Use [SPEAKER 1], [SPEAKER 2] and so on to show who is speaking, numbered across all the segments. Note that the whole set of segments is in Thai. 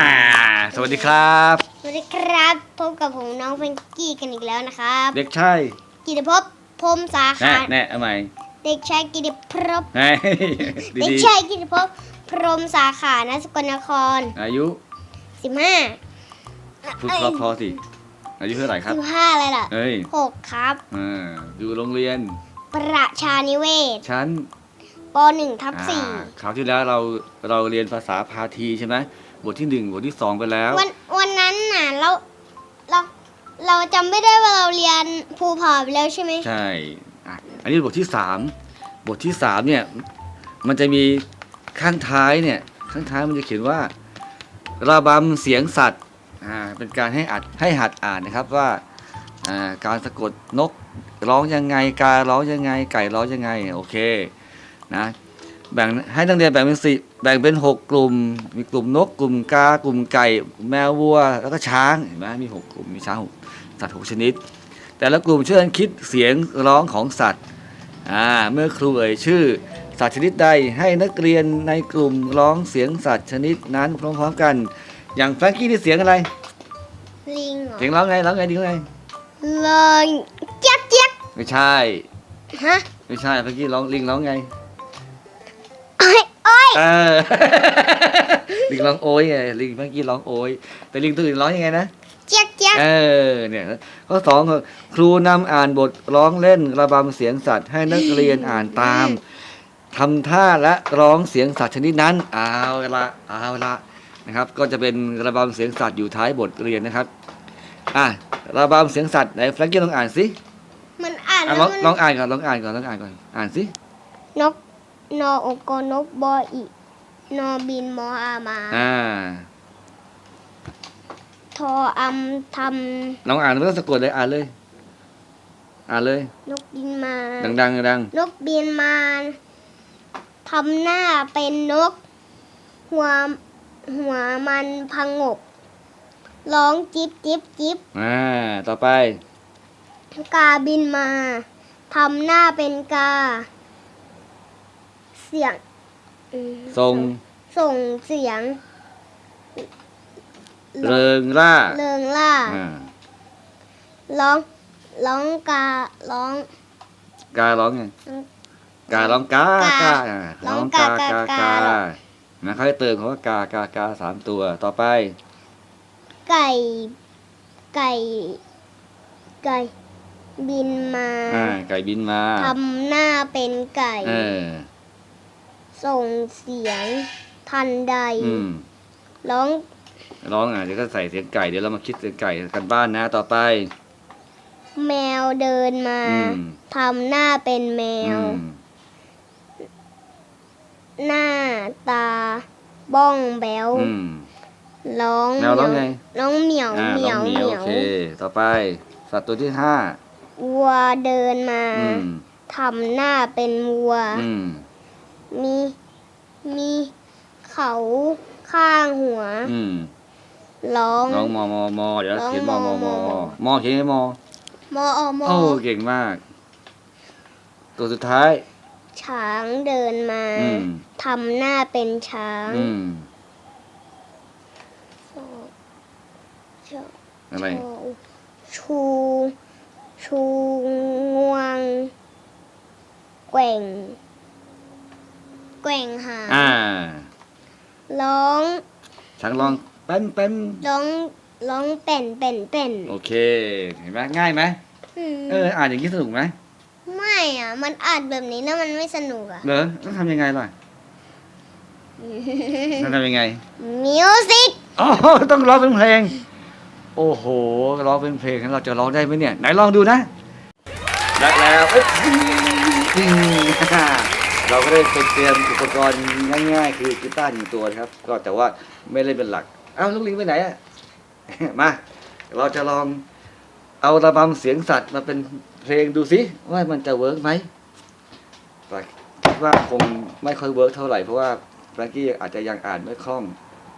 [SPEAKER 1] อ่าสวัสดีครับ
[SPEAKER 2] สวัสดีครับ พบกับผมน้องเฟงกี้กันอีกแล้วนะครับ
[SPEAKER 1] เด็กชาย
[SPEAKER 2] กิติภพพรหมสา
[SPEAKER 1] แน่
[SPEAKER 2] ขา
[SPEAKER 1] แน่เอาใหม่
[SPEAKER 2] เด็กชายกิติภพ
[SPEAKER 1] เฮ้ย
[SPEAKER 2] เด็ก
[SPEAKER 1] ดี
[SPEAKER 2] ชายกิติภพพรหมสาขาณสกลนคร
[SPEAKER 1] ๆอายุ
[SPEAKER 2] 15
[SPEAKER 1] พูดเพราะพอสิอายุเท่าไหร่ครับ
[SPEAKER 2] 15อะไรล่ะ
[SPEAKER 1] เอ้ย
[SPEAKER 2] 6ครับ
[SPEAKER 1] อ่าอยู่โรงเรียน
[SPEAKER 2] ประชานิเวศ
[SPEAKER 1] ชั้น
[SPEAKER 2] ป .1 ทับ
[SPEAKER 1] อ่าคราวที่แล้วเราเราเรียนภาษาพาทีใช่ไหม บทที่หนึ่งบทที่สองไปแล้ว
[SPEAKER 2] 4วันวันนั้นน่ะเราเราเราจำไม่ได้ว่าเราเรียนภูผาไปแล้วใช่ไหม
[SPEAKER 1] ใช่อะอันนี้บทที่สามบทที่สามเนี่ย มันจะมีข้างท้ายเนี่ย ข้างท้ายมันจะเขียนว่า ระบำเสียงสัตว์อ่าเป็นการให้อัดให้หัดอ่านนะครับว่าอ่าการสะกดนกร้องยังไง การ้องยังไง ไก่ร้องยังไงโอเคนะ แบ่งให้นักเรียนแบ่งเป็นสิแบ่งเป็นหกกลุ่ม มีกลุ่มนก กลุ่มกา กลุ่มไก่ แมววัว แล้วก็ช้างเห็นไหมมีหกกลุ่มมีช้างหกสัตว์หกชนิด แต่ละกลุ่มช่วยกันคิดเสียงร้องของสัตว์อ่าเมื่อครูเอ่ยชื่อ สัตว์ชนิดใดให้นักเรียนในกลุ่มร้องเสียงสัตว์ชนิดนั้นพร้อมๆกัน อย่างแฟรงกี้นี่เสียงอะไร
[SPEAKER 2] ลิงเหรอ
[SPEAKER 1] เสียงร้องไงร้องไงดีร้องไง
[SPEAKER 2] เลยเจ๊ยกเจ๊ยก
[SPEAKER 1] ไม่ใช่
[SPEAKER 2] ฮะ
[SPEAKER 1] ไม่ใช่แฟรงกี้ร้องลิงร้องไง
[SPEAKER 2] โอ้ยโอ้ย
[SPEAKER 1] เออลิงร้องโอยไงลิงแฟรงกี้ร้องโอยแต่ลิงตัวอื่นร้องยังไงนะ
[SPEAKER 2] เจ๊ยกเจ๊ยก
[SPEAKER 1] เออเนี่ยข้อสองคือครูนำอ่านบทร้องเล่นระบำเสียงสัตว์ให้นักเรียนอ่านตามทำท่าและร้องเสียงสัตว์ชนิดนั้นเอาละเอาละนะครับ ก็จะเป็นระบำเสียงสัตว์อยู่ท้ายบทเรียนนะครับอะระบำเสียงสัตว์ไหนแฟรงกี้ลองอ่านสิ
[SPEAKER 2] มันอ่าน
[SPEAKER 1] อะ
[SPEAKER 2] แล้
[SPEAKER 1] ล
[SPEAKER 2] ว
[SPEAKER 1] อง
[SPEAKER 2] มัน
[SPEAKER 1] ลองอ่านก่อนลองอ่านก่อนลองอ่านก่อนอ่านสิ
[SPEAKER 2] นก นออกกนกบออีนอบินมออามา
[SPEAKER 1] อ่า
[SPEAKER 2] ทออำท
[SPEAKER 1] ลองอ่านไม่ต้องสะกดเลยอ่านเลย อ่านเลยำ
[SPEAKER 2] นกบินมา
[SPEAKER 1] ดังๆดัง
[SPEAKER 2] นกบินมาทำหน้าเป็นนก หัวหัวมันพังงบร้องจิบจิบจิบ
[SPEAKER 1] ๆอ่า ต่อไป
[SPEAKER 2] กาบินมาทำหน้าเป็นกา เสียงอืม
[SPEAKER 1] ทรง
[SPEAKER 2] ส่งเสียง
[SPEAKER 1] เริงร่า
[SPEAKER 2] เริงล่า
[SPEAKER 1] อ่า
[SPEAKER 2] ร้อง ร้องกา ร้อง
[SPEAKER 1] การ้องไงการ้องกากากาอ่า
[SPEAKER 2] ร้
[SPEAKER 1] ร้
[SPEAKER 2] อ
[SPEAKER 1] องง
[SPEAKER 2] กากา
[SPEAKER 1] กา
[SPEAKER 2] กา
[SPEAKER 1] กากานะเขาให้เติมคำว่ากากากาสามตัวต่อไป
[SPEAKER 2] ไก่ ไก่ ไก่ บินมา
[SPEAKER 1] อ่าไก่บินมา
[SPEAKER 2] ทำหน้าเป็นไก่
[SPEAKER 1] เออ
[SPEAKER 2] ส่งเสียงทันใด
[SPEAKER 1] อืม
[SPEAKER 2] ร้อง
[SPEAKER 1] ร้องอะเดี๋ยวก็ใส่เสียงไก่เดี๋ยวเรามาคิดเสียงไก่กันบ้านนะต่อไป
[SPEAKER 2] แมวเดินมา
[SPEAKER 1] อืม
[SPEAKER 2] ทำหน้าเป็นแม
[SPEAKER 1] อื
[SPEAKER 2] ว
[SPEAKER 1] ม
[SPEAKER 2] หน้าตาบ้องแบว
[SPEAKER 1] อืม
[SPEAKER 2] ร้อง
[SPEAKER 1] แมวร้องไง
[SPEAKER 2] ร้องเหมียว
[SPEAKER 1] อ่า
[SPEAKER 2] เหมี
[SPEAKER 1] ร้
[SPEAKER 2] ย
[SPEAKER 1] อ
[SPEAKER 2] ว
[SPEAKER 1] ง
[SPEAKER 2] เห
[SPEAKER 1] เหมี
[SPEAKER 2] มี
[SPEAKER 1] ยว
[SPEAKER 2] ย
[SPEAKER 1] โอ
[SPEAKER 2] ว
[SPEAKER 1] เคต่อไป สัตว์ตัวที่ห้า
[SPEAKER 2] วัวเดินมา
[SPEAKER 1] อืม
[SPEAKER 2] ทำหน้าเป็นวัว
[SPEAKER 1] อืม
[SPEAKER 2] มี มีเขาข้างหัว
[SPEAKER 1] อืม
[SPEAKER 2] ร้อง
[SPEAKER 1] ร้องมอมอมอเดี๋ยว
[SPEAKER 2] ร้อง
[SPEAKER 1] เขียนมอมอมอ
[SPEAKER 2] มอ
[SPEAKER 1] มอเขียนไงมอ
[SPEAKER 2] มออมอ
[SPEAKER 1] โอ้เก่งมาก ตัวสุดท้าย
[SPEAKER 2] ช้างเดินมา
[SPEAKER 1] อืม
[SPEAKER 2] ทำหน้าเป็นช้าง
[SPEAKER 1] อืม
[SPEAKER 2] ชอ
[SPEAKER 1] อะไร
[SPEAKER 2] ชูชูงวงแกว่ง แกว่งหาง
[SPEAKER 1] อ่า
[SPEAKER 2] ร้อง
[SPEAKER 1] ช้างร้องแป้นแป้น
[SPEAKER 2] ร้องร้องเป็นเป็นเป็น
[SPEAKER 1] โอเค เห็นไหมง่ายไหม
[SPEAKER 2] ม
[SPEAKER 1] เอออ่านอย่างนี้สนุกไหม
[SPEAKER 2] ไม่อะ มันอ่านแบบนี้แล้วมันไม่สนุกอะ
[SPEAKER 1] เหรอต้องทำยังไงล่ะต้องทำยังไง
[SPEAKER 2] มิวสิก
[SPEAKER 1] อ๋อต้องร้องเป็นเพลง โอ้โหร้องเป็นเพลงงั้นเราจะร้องได้ไหมเนี่ย ไหนลองดูนะได้แล้วเอ้ยอืม เราก็ได้ไปเตรียมอุปกรณ์ง่ายๆ คือกีตาร์หนึ่งตัวนะครับ ก็แต่ว่าไม่ได้เป็นหลัก เอ้าลูกลิงไปไหนอะ มา เราจะลองเอาระบำเสียงสัตว์มาเป็นเพลงดูสิว่ามันจะเวิร์กไหมแต่คิดว่าคงไม่ค่อยเวิร์กเท่าไหร่เพราะว่าแฟรงกี้อาจจะยังอ่านไม่คล่อง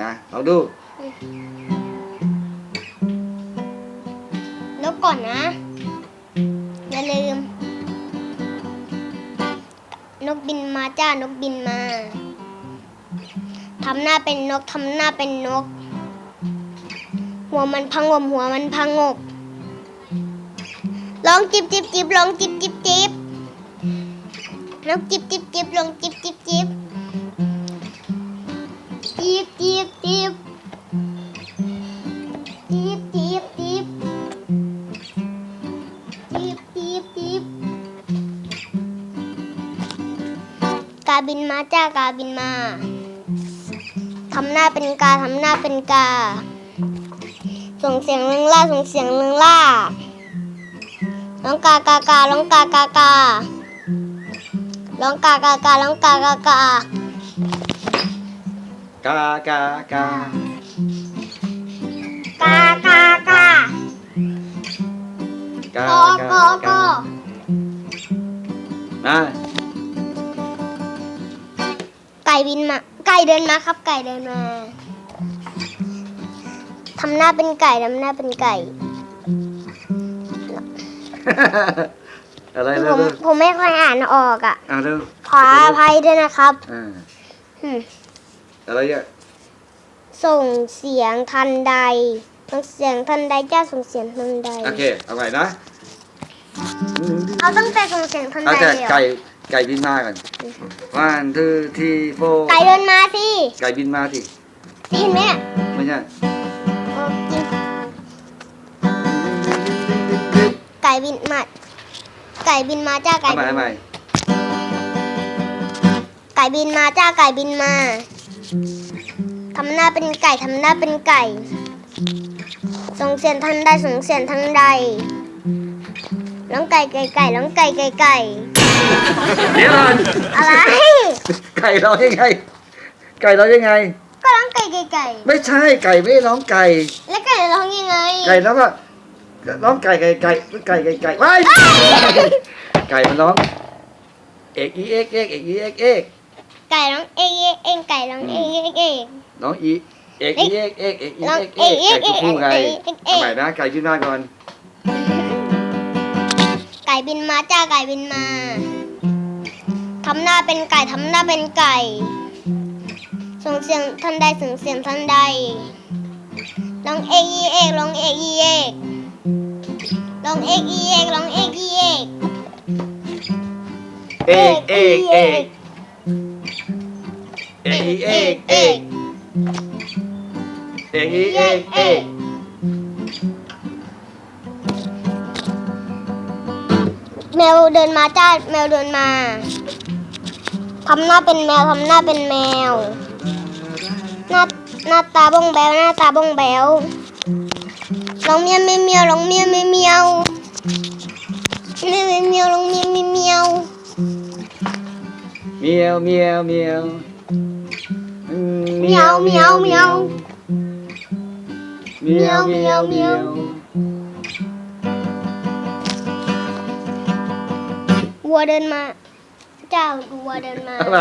[SPEAKER 1] นะลองดู
[SPEAKER 2] แล้วก่อนนะอย่าลื นกบินมาจ้านกบินมาทำหน้าเป็นนกทำหน้าเป็นนก หัวมันพังงบหัวมันพังงบร้องจิบจิบจิบร้องจิบจิบจิบร้องจิบจิบจิบร้องจิบจิบจิบจิบจิบจิบ จ้ากาบินมาทำหน้าเป็นกาทำหน้าเป็นกา ส่งเสียงลึงล่าส่งเสียงลึงล่าร้องกากาการ้องกากาการ้องกากาการ้องกากากา
[SPEAKER 1] กากากากา
[SPEAKER 2] กากา
[SPEAKER 1] กาก
[SPEAKER 2] อกอกอ
[SPEAKER 1] มา
[SPEAKER 2] ไก่บินมา ไก่เดินมาครับ ไก่เดินมาทำหน้าเป็นไก่ทำหน้าเป็นไก่
[SPEAKER 1] อะไร
[SPEAKER 2] ผ
[SPEAKER 1] เร็ว
[SPEAKER 2] มผมไม่ค่อยอ่านออกอะ
[SPEAKER 1] อ่าเร็ว
[SPEAKER 2] ขออภัยด้วยนะครับ
[SPEAKER 1] อ่า
[SPEAKER 2] อืม
[SPEAKER 1] อะไรเนี่ย
[SPEAKER 2] ส่งเสียงทันใดส่งเสียงทันใดจ้าส่งเสียงทันใด
[SPEAKER 1] โอเคเอาใหม่นะ
[SPEAKER 2] เอาตั้งแต่ส่งเสียงทัน
[SPEAKER 1] เอา
[SPEAKER 2] ใด
[SPEAKER 1] แต่
[SPEAKER 2] เลยเหรอ
[SPEAKER 1] ไก่ไก่บินมาก่อน one two three four
[SPEAKER 2] ไก่เดินมาสิ
[SPEAKER 1] ไก่บินมาสิ
[SPEAKER 2] เห็นไหมเนี่ย
[SPEAKER 1] ไม่ใช่
[SPEAKER 2] โอ้กินไก่บินมา ไก่บินมาจ้าไก่
[SPEAKER 1] เอาใหม่เอาใหม่
[SPEAKER 2] ไก่บินมาจ้าไก่บินมาทำหน้าเป็นไก่ทำหน้าเป็นไก่ส่งเสียงทันใดส่งเสียงทันใดร้องไก่ไก่ไก่ร้องไก่ไก่ไก่
[SPEAKER 1] เดี๋ยวก่อน
[SPEAKER 2] อะไร
[SPEAKER 1] ไก่ร้องยังไง ไก่ร้องยังไง
[SPEAKER 2] ก็ร้องไก่ไก่ไก่
[SPEAKER 1] ไม่ใช่ไก่ไม่ได้ร้องไก่
[SPEAKER 2] แล้วไก่ร้องยังไง
[SPEAKER 1] ไก่ร้องว่าร้องไก่ไก่ไก่ไก่ไก่ไก่ไว้ายไก่มันร้องเอกอีเอกเอกเอกอีเอกเอก
[SPEAKER 2] ไก่ร้องเอ๊ะเอ๊ะเองไก่ร้องเอ๊ะเอ๊ะเอ๊ะ
[SPEAKER 1] น้องอีเอกอีเอกเอกเอกอี
[SPEAKER 2] ร้อง
[SPEAKER 1] เอกเอก
[SPEAKER 2] เอก
[SPEAKER 1] ไก่ตัวผู้ไง
[SPEAKER 2] เอกเอกเอก
[SPEAKER 1] ทำไมนะไก่ขึ้นหน้าก่อน
[SPEAKER 2] ไก่บินมาจ้าไก่บินมาทำหน้าเป็นไก่ทำหน้าเป็นไก่ส่งเสียงทันใดส่งเสียงทันใดร้องเอกอีเอกร้องเอกอีเอกร้องเอกอีเอกร้องเอกอีเอก
[SPEAKER 1] เอกเอกเอกเอกเอกเอกเอกเอกเอก
[SPEAKER 2] แมวเดินมาจ้าแมวเดินมาทำหน้าเป็นแมวทำหน้าเป็นแมว หน้าหน้าตาบ้องแบวหน้าตาบ้องแบวร้องเมียวเมียวเมียวร้องเมียวเมียวเมียวเมียวเมียวเมียวร้องเมียวเมียวเมียว
[SPEAKER 1] เมียวเมียวเมียวอืม
[SPEAKER 2] เมียวเมียวเมียว
[SPEAKER 1] เมียวเมียวเมียว
[SPEAKER 2] วัวเดินมา เจ้าดูวัวเดินมา
[SPEAKER 1] อะไร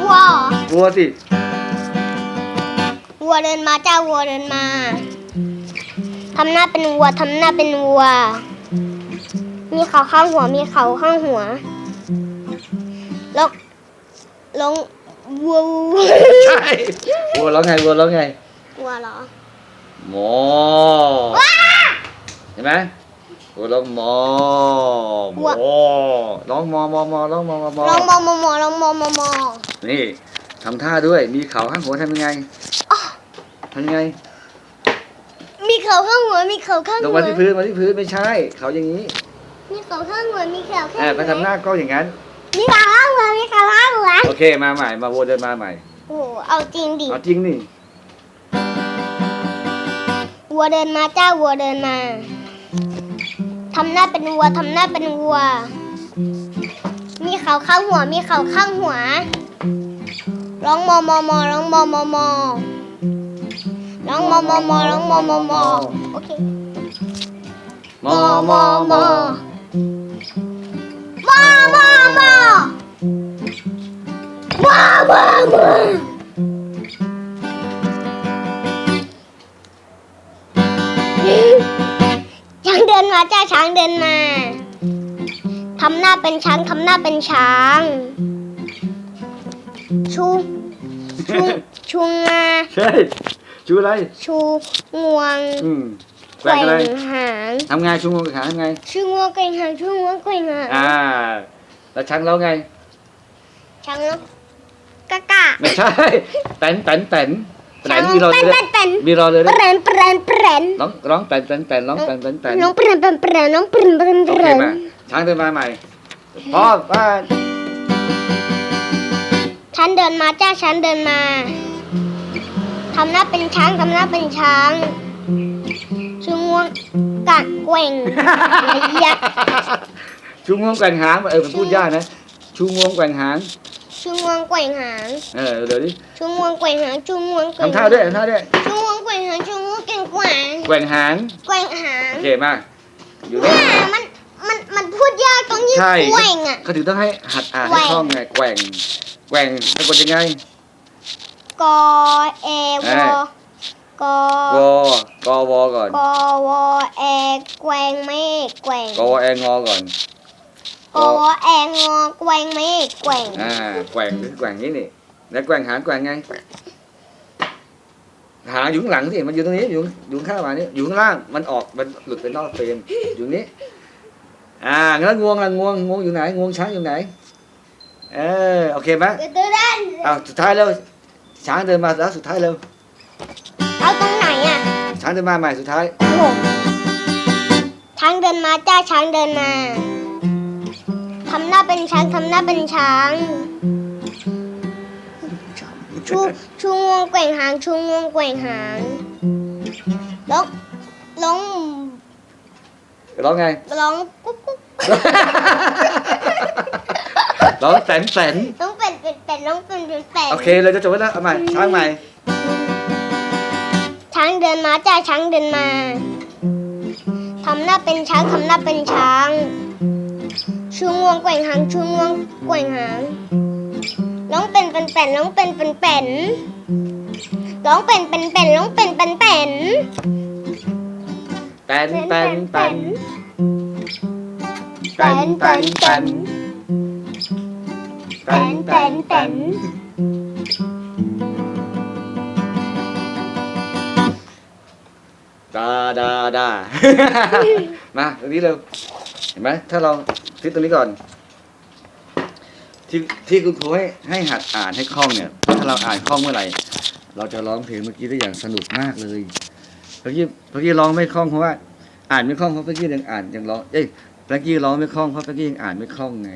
[SPEAKER 2] วัวเหรอ
[SPEAKER 1] วัวสิ
[SPEAKER 2] วัวเดินมาเจ้าวัวเดินมาทำหน้าเป็นวัวทำหน้าเป็นวัว มีเขาข้างหัว มีเขาข้างหัวลงลงวัว
[SPEAKER 1] ใช่วัวร้องไงวัวร้องไง
[SPEAKER 2] วัวเหรอ
[SPEAKER 1] หมอเห็นไหม วัวร้องหมอหมอร้องมอมอมอร้องมอมอมอ
[SPEAKER 2] ลองมอมอมอลองมอมอมอ
[SPEAKER 1] นี่ทำท่าด้วย มีเขาข้างหัวทำยังไงทำยังไง
[SPEAKER 2] มีเขาข้างหัว มีเขาข้าง
[SPEAKER 1] ลง
[SPEAKER 2] หัว
[SPEAKER 1] มาที่พื้นมาที่พื้นไม่ใช่ เขาอย่างนี้
[SPEAKER 2] มีเขาข้างหัว มีเขาข้าง
[SPEAKER 1] แอบ
[SPEAKER 2] หัว
[SPEAKER 1] ไปทำหน้ากล้องอย่างนั้น
[SPEAKER 2] มีเขาข้างหัว มีเขาข้างหัว
[SPEAKER 1] โอเค มาใหม่ มาวัวเดินมาใหม่
[SPEAKER 2] โอ้โหเอาจริงดิ
[SPEAKER 1] เอาจริงนี่
[SPEAKER 2] วัวเดินมาเจ้าวัวเดินมา ทำหน้าเป็นวัวทำหน้าเป็นวัว มีเขาข้างหัว มีเขาข้างหัว ร้องมอมอมอร้องมอมอมอร้องมอมอมอร้องมอมอมอโอเค
[SPEAKER 1] มอมอมอ
[SPEAKER 2] มอมอมอมอมอช้างเดิ นมาจ้าช้างเดินมาทำหน้าเป็นช้างทำหน้าเป็นช้าง ชูชูชูงา
[SPEAKER 1] ใช่ชูอะไร
[SPEAKER 2] ชูงวง
[SPEAKER 1] อืมแก
[SPEAKER 2] แก
[SPEAKER 1] ว่งอะไร
[SPEAKER 2] ว่งหาง
[SPEAKER 1] ทำไงชูงวงแกว่งหางทำไง
[SPEAKER 2] ชูงวงแกว่งหางชูงวงแกว่งหาง
[SPEAKER 1] อ่า แล้วช้างร้องไง
[SPEAKER 2] ช้างนกกะกะ
[SPEAKER 1] ไม่ใช่แตนแตนแตน แต
[SPEAKER 2] ช้าง
[SPEAKER 1] นมีรอ
[SPEAKER 2] เป็
[SPEAKER 1] เล
[SPEAKER 2] น
[SPEAKER 1] ย
[SPEAKER 2] เป็นเป็น
[SPEAKER 1] มีรอเลย
[SPEAKER 2] เปรนเปรนเปรน
[SPEAKER 1] ร้องร้องแตนแตนแตนร้องแตนแตนแตน
[SPEAKER 2] น้องเปรนเปรนเปรนน้องเปรนเปรนเป
[SPEAKER 1] โอ
[SPEAKER 2] ร
[SPEAKER 1] เคนมาช้างเดินมาใหม่พร้อมว่า
[SPEAKER 2] ฉันเดินมาจ้าฉันเดินมาทำหน้าเป็นช้างทำหน้าเป็นช้างชูงวงกะแกว่งระยะ
[SPEAKER 1] ชูงวงแกว่งหางเออมันพูดยากนะ ชูงวงแกว่งหาง
[SPEAKER 2] ชูงวงแกว่งหาง
[SPEAKER 1] เออเดี๋ยวดิ
[SPEAKER 2] ชูงวงแกว่งหางชูงวงแกว่ง
[SPEAKER 1] ทำท่าด้วยทำท่าด้วย
[SPEAKER 2] ชูงวงแกว่งหางชูงวงแกว่งแกว่ง
[SPEAKER 1] แกว่งหาง
[SPEAKER 2] แกว่งหาง
[SPEAKER 1] โอเคมาอยู่นี่
[SPEAKER 2] แม่มันมันมันพูดยากตรงที่
[SPEAKER 1] ใช่
[SPEAKER 2] แกว่งอะ
[SPEAKER 1] เขาถึงต้องให้หัดอ่าน
[SPEAKER 2] แกว่
[SPEAKER 1] ให้
[SPEAKER 2] ง
[SPEAKER 1] คล่องไงแกว่งแกว่งสะกดยังไง
[SPEAKER 2] กอเอว
[SPEAKER 1] เอ้ย
[SPEAKER 2] กอ
[SPEAKER 1] วอกอวอก่อน
[SPEAKER 2] กอวอแอแกว่งไม่แกว่ง
[SPEAKER 1] กอวอแองอก่อน
[SPEAKER 2] กอวอแองอแกว่งไม่แกว่ง
[SPEAKER 1] อ่าแกว่งคือแกว่งนี่นี่แล้วแกว่งหางแกว่งไง หางอยู่ข้างหลังสิมันอยู่ตรงนี้อยู่อยู่ข้างมานี่อยู่ข้างล่างมันออกมันหลุดไปนอกเฟรมอยู่นี้ อ่าแล้วงวงล่ะงวงงวงอยู่ไหนงวงช้างอยู่ไหน เออโอเคไหม
[SPEAKER 2] เดี๋ยวเดี๋ยวเดี๋ยว
[SPEAKER 1] อ้าวสุดท้ายแล้วช้างเดินมาแล้วสุดท้ายแล้ว
[SPEAKER 2] เอาตรงไหนอะ
[SPEAKER 1] ช้างเดินมาใหม่สุดท้าย
[SPEAKER 2] โอ้โหช้างเดินมาจ้าช้างเดินมา ทำหน้าเป็นช้างทำหน้าเป็นช้าง ชูชูงวงแกว่งหางชูงวงแกว่งหางร้องร้อง
[SPEAKER 1] ร้องไง
[SPEAKER 2] ร้องกุ๊กกุ๊ก
[SPEAKER 1] ร้องแสนแสน
[SPEAKER 2] ร้องเป็ดเป็ดเป็ดร้องเป็นเป็ดเป็ด
[SPEAKER 1] โอเคเราจะจบไว้แล้วเอาใหม่ช้างใหม่
[SPEAKER 2] ช้างเดินมาจ้าช้างเดินมาทำหน้าเป็นช้างทำหน้าเป็นช้าง ชูงวงแกว่งหางชูงวงแกว่งหางร้องเป็นเป็นเป็นร้องเป็นเป็นเป็นร้องเป็นเป็นเป็นร้องเป็นเป็นเป็น
[SPEAKER 1] แตนแตนแตนแต
[SPEAKER 2] แต
[SPEAKER 1] น
[SPEAKER 2] น
[SPEAKER 1] แต
[SPEAKER 2] แต
[SPEAKER 1] น
[SPEAKER 2] น
[SPEAKER 1] แต
[SPEAKER 2] แต
[SPEAKER 1] น
[SPEAKER 2] น
[SPEAKER 1] แต
[SPEAKER 2] แต
[SPEAKER 1] น
[SPEAKER 2] น
[SPEAKER 1] แต
[SPEAKER 2] แต
[SPEAKER 1] น
[SPEAKER 2] น
[SPEAKER 1] แต
[SPEAKER 2] แต
[SPEAKER 1] น
[SPEAKER 2] น
[SPEAKER 1] ดาดาดามาตรงนี้เร็วเห็นไหมถ้าเรา ทิศตรงนี้ก่อน ที่ที่คุณครูให้ให้หัดอ่านให้คล่องเนี่ย ถ้าเราอ่านคล่องเมื่อไหร่ เราจะร้องเพลงเมื่อกี้ได้อย่างสนุกมากเลยเมื่อกี้เมื่อกี้ร้องไม่คล่องเพราะว่า อ่านไม่คล่องเพราะเมื่อกี้ยังอ่านยังร้องเอ้ยเมื่อกี้ร้องไม่คล่องเพราะเมื่อกี้ยังอ่านไม่คล่องไง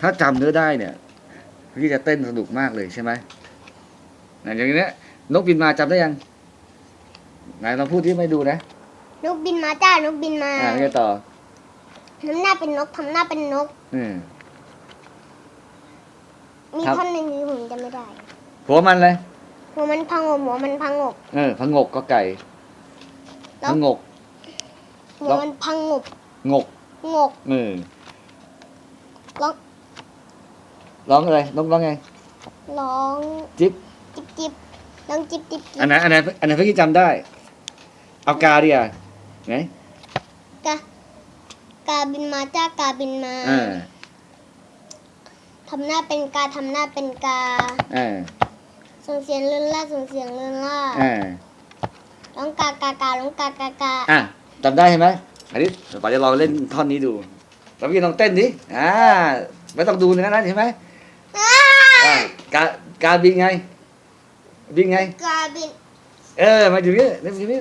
[SPEAKER 1] ถ้าจำเนื้อได้เนี่ยเมื่อกี้จะเต้นสนุกมากเลยใช่ไหมไหนอย่างนี้ยนกบินมาจำได้ยังไหนลองพูดที่ไม่ดูนะ
[SPEAKER 2] นกบินมาจ้านกบินมา
[SPEAKER 1] อ่าไงต่อ
[SPEAKER 2] ทำหน้าเป็นนกทำหน้าเป็นนก
[SPEAKER 1] อืม
[SPEAKER 2] มี
[SPEAKER 1] ครับ
[SPEAKER 2] ท่อนหนึ่งที่ผมจำไม่ได้
[SPEAKER 1] หัวมันเลย
[SPEAKER 2] หัวมันพังงบหัวมันพังงบ
[SPEAKER 1] เออพังงกก็ไก่
[SPEAKER 2] แล้ว
[SPEAKER 1] พังงก
[SPEAKER 2] หัวมันพังงบ
[SPEAKER 1] งก
[SPEAKER 2] งก
[SPEAKER 1] เออ
[SPEAKER 2] ร้อง
[SPEAKER 1] ร้องอะไรนกร้องไง
[SPEAKER 2] ร้อง
[SPEAKER 1] จิ๊บ
[SPEAKER 2] จิบจิบร้องจิบจิบจิ
[SPEAKER 1] อัน
[SPEAKER 2] บ
[SPEAKER 1] ไหนอันไหนอันไหนเมื่อกี้จำได้ เอากาดิอะไหน
[SPEAKER 2] กะ กาบินมาจ้ากาบินมา
[SPEAKER 1] เออ
[SPEAKER 2] ทำหน้าเป็นกาทำหน้าเป็นกา
[SPEAKER 1] เออ
[SPEAKER 2] ส่งเสียงเลื่อนล่าส่งเสียงเลื่อนล่า
[SPEAKER 1] เออ
[SPEAKER 2] ร้องกากาการ้องกากากา
[SPEAKER 1] อะจำได้ใช่ไหมอันนี้เดี๋ยวป๋าจะลองเล่นท่อนนี้ดูแล้วพี่ลองเต้นดิอ่าไม่ต้องดูเนื้อนั้นใช่ไหม
[SPEAKER 2] อ้า
[SPEAKER 1] อ่ากากาบินไง บินไง
[SPEAKER 2] กาบิน
[SPEAKER 1] เออมาอยู่นี่นี่อยู่นี่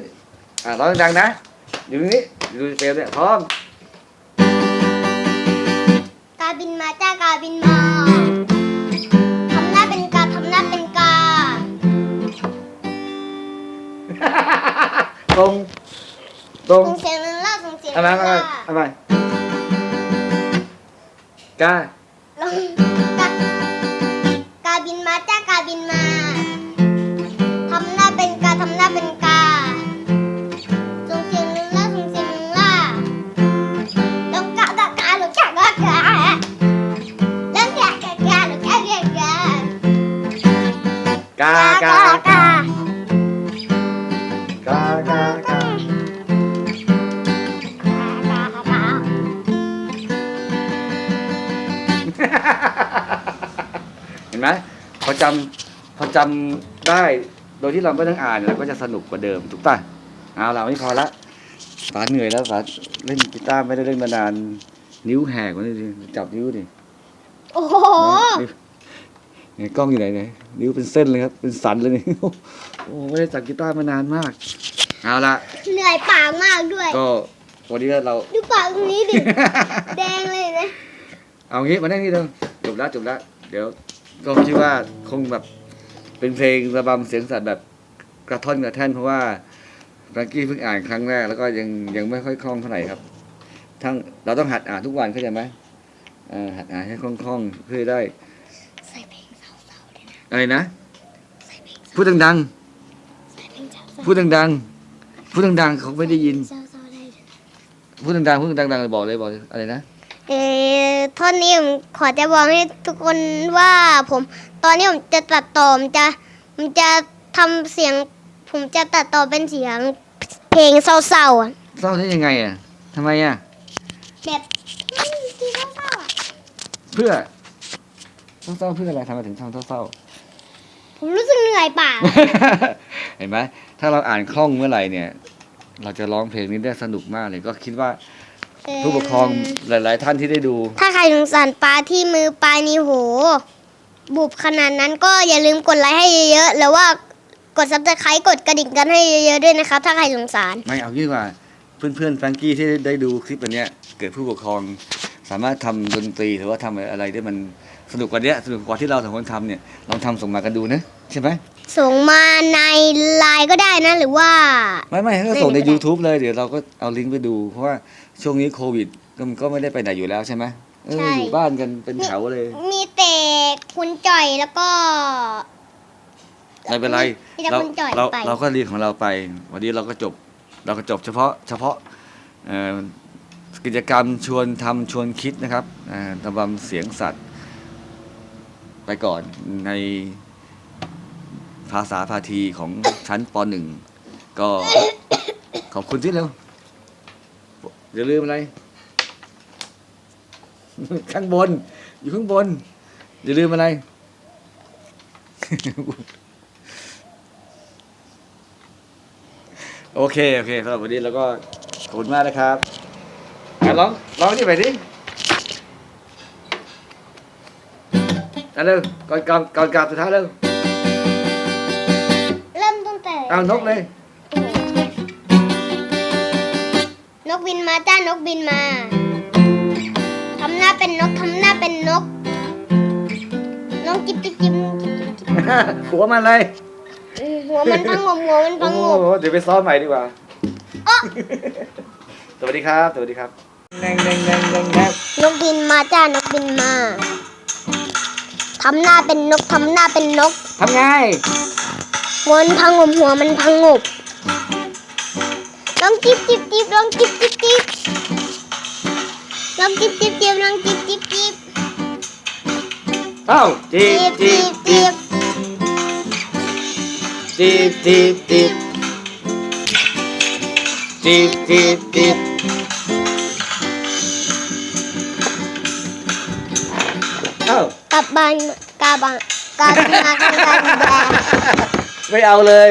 [SPEAKER 1] อ่าร้องดังๆนะอยู่นี่ดูเปลวเนี่ยพร้อม
[SPEAKER 2] กา บินมาจ้ากาบินมาทำหน้าเป็นกาทำหน้าเป็นกา
[SPEAKER 1] ตรง ตรง
[SPEAKER 2] ส่งเสียงเลื่อนล่าส่งเสียง
[SPEAKER 1] เอา
[SPEAKER 2] เลื่
[SPEAKER 1] มา
[SPEAKER 2] อน
[SPEAKER 1] เอา
[SPEAKER 2] ล่า
[SPEAKER 1] มาเอามกา
[SPEAKER 2] ร้อง อ
[SPEAKER 1] จำพอจำได้โดยที่เราไม่ต้องอ่านเราก็จะสนุกกว่าเดิมถูกป่ะเอาเราไม่พอละฟ้าเหนื่อยแล้วฟ้าเล่นกีตาร์ไม่ได้เล่นมานานนิ้วแหกมาดิจับนิ้วดิ
[SPEAKER 2] โอ้โห
[SPEAKER 1] นิ้วเนี่ยกล้องอยู่ไหนเนี่ยนิ้วเป็นเส้นเลยครับ เป็นสันเลยเนี่ยโอ้ไม่ได้จับกีตาร์มานานมาก เอาละ
[SPEAKER 2] เหนื่อยปากมากด้วย
[SPEAKER 1] ก็วันนี้เรา
[SPEAKER 2] ดูปากตรงนี้ดิ แดงเลยนะ
[SPEAKER 1] เอางี้มานั่งนี่เถอะจบแล้วจบแล้วเดี๋ยว ก็คิดว่าคงแบบเป็นเพลงระบำเสียงสัตว์แบบกระท่อนกระแท่นเพราะว่าแฟรงกี้เพิ่งอ่านครั้งแรกแล้วก็ยังยังไม่ค่อยคล่องเท่าไหร่ครับ ทั้งเราต้องหัดอ่านทุกวันเข้าใจไหมเอ่อหัดอ่านให้คล่องๆเพื่อได้
[SPEAKER 2] ใส่เพลงเศร้าๆด้วยนะ
[SPEAKER 1] อะไรนะ
[SPEAKER 2] ใส่เพลง
[SPEAKER 1] พูดดัง
[SPEAKER 2] ใส่เพลงเศร้า
[SPEAKER 1] ๆพูดดังๆพูดดังๆเขาไม่ได้ยิน
[SPEAKER 2] ๆเศร้าๆได้ด้วยนะ
[SPEAKER 1] พูดดังๆพูดดังๆบอกเลยบอกเลยอะไรนะ
[SPEAKER 2] เอ่อท่อนนี้ผมขอจะบอกให้ทุกคนว่าผม ตอนนี้ผมจะตัดต่อผมจะผมจะทำเสียง ผมจะตัดต่อเป็นเสียง เพลงเศร้าๆอะ
[SPEAKER 1] เศร้าได้ยังไงอะทำไมอะ
[SPEAKER 2] แบบอืมที่เศร้าๆอะ
[SPEAKER 1] เพื่อเศร้าๆเพื่ออะไรทำไมถึงทำเศร้าๆ
[SPEAKER 2] ผมรู้สึกเหนื่อยปาก
[SPEAKER 1] เห็นไหมถ้าเราอ่านคล่องเมื่อไหร่เนี่ย เราจะร้องเพลงนี้ได้สนุกมากเลยก็คิดว่า ผู้ปกครองหลาย ๆ ท่านที่ได้ดู
[SPEAKER 2] ถ้าใครสงสารปลาที่มือปลายนี่โห บุบขนาดนั้นก็อย่าลืมกดไลค์ให้เยอะๆแล้วว่ากดซับสไครต์กดกระดิ่งกันให้เยอะๆด้วยนะครับ ถ้าใครสงสาร
[SPEAKER 1] ไม่เอางี้ดีกว่า เพื่อนๆแฟรงกี้ที่ได้ดูคลิปอันเนี้ย เกิดผู้ปกครอง สามารถทำดนตรีหรือว่าทำอะไรที่มันสนุกกว่าเนี้ยสนุกกว่าที่เราสองคนทำเนี่ยลองทำส่งมากันดูนะใช่ไหม
[SPEAKER 2] ส่งมาในไลน์ก็ได้นะ หรือว่า
[SPEAKER 1] ไม่ไม่ก็ส่งใน
[SPEAKER 2] ไม่เป็นไร
[SPEAKER 1] YouTube เลยเดี๋ยวเราก็เอาลิงก์ไปดู เพราะว่า ช่วงนี้โควิดก็ก็ไม่ได้ไปไหนอยู่แล้วใช่ไหมเอออยู่บ้านกันเป็นแถวเลย
[SPEAKER 2] มีแต่คุณจ่อยแล้วก็
[SPEAKER 1] ไม่เป็นไร
[SPEAKER 2] มีแต่
[SPEAKER 1] เรา
[SPEAKER 2] คุณจ่อย
[SPEAKER 1] เรา
[SPEAKER 2] ไป
[SPEAKER 1] เราก็เรียนของเราไป วันนี้เราก็จบเราก็จบเฉพาะเฉพาะเอ่อกิจกรรมชวนทำชวนคิดนะครับอ่าระบำเสียงสัตว์ ไปก่อนในภาษาพาทีของชั้นปหนึ่งก็ ขอบคุณที่เร็ว อย่าลืมอะไร ข้างบน อยู่ข้างบน อย่าลืมอะไร โอเค โอเคสำหรับวันนี้เราก็ขอบคุณมากนะครับอะร้องร้องนี่ไปดิอะเร็วก่อนก่อนก่อนกลับสุดท้ายเร็ว
[SPEAKER 2] เริ่มตั้งแต่
[SPEAKER 1] เอานกเลย
[SPEAKER 2] กบินมาจ้านกบินมาทำหน้าเป็นนกทำหน้าเป็นนก น้องจิ๊บจิ๊บจิ๊บจิ๊บจิ๊บจิ๊บ
[SPEAKER 1] หัวมันเลย
[SPEAKER 2] อืมหัวมันพังงมหัวมันพั
[SPEAKER 1] โอ้
[SPEAKER 2] ง
[SPEAKER 1] โห
[SPEAKER 2] งม
[SPEAKER 1] เดี๋ยวไปซ้อมใหม่ดีกว่า สวัสดีครับ สวัสดีครับแดงแดงแดงแดงแดง
[SPEAKER 2] นกบินมาจ้านกบินมาทำหน้าเป็นนกทำหน้าเป็นนก
[SPEAKER 1] ทำไง
[SPEAKER 2] หัวมันพังงมหัวมันพังงบ ลองจิ๊บจิ๊บจิ๊บลองจิ๊บจิ๊บจิ๊บลองจิ๊บจิ๊บจิ๊บลองจิ๊บจิ๊บจิ๊บ
[SPEAKER 1] เอ้าจีบจีบจีบจีบจีบจีบจีบจีบจีบเอ้าก
[SPEAKER 2] ลับบ้านกาบังกาบมากันกันแบ
[SPEAKER 1] ไม่เอาเลย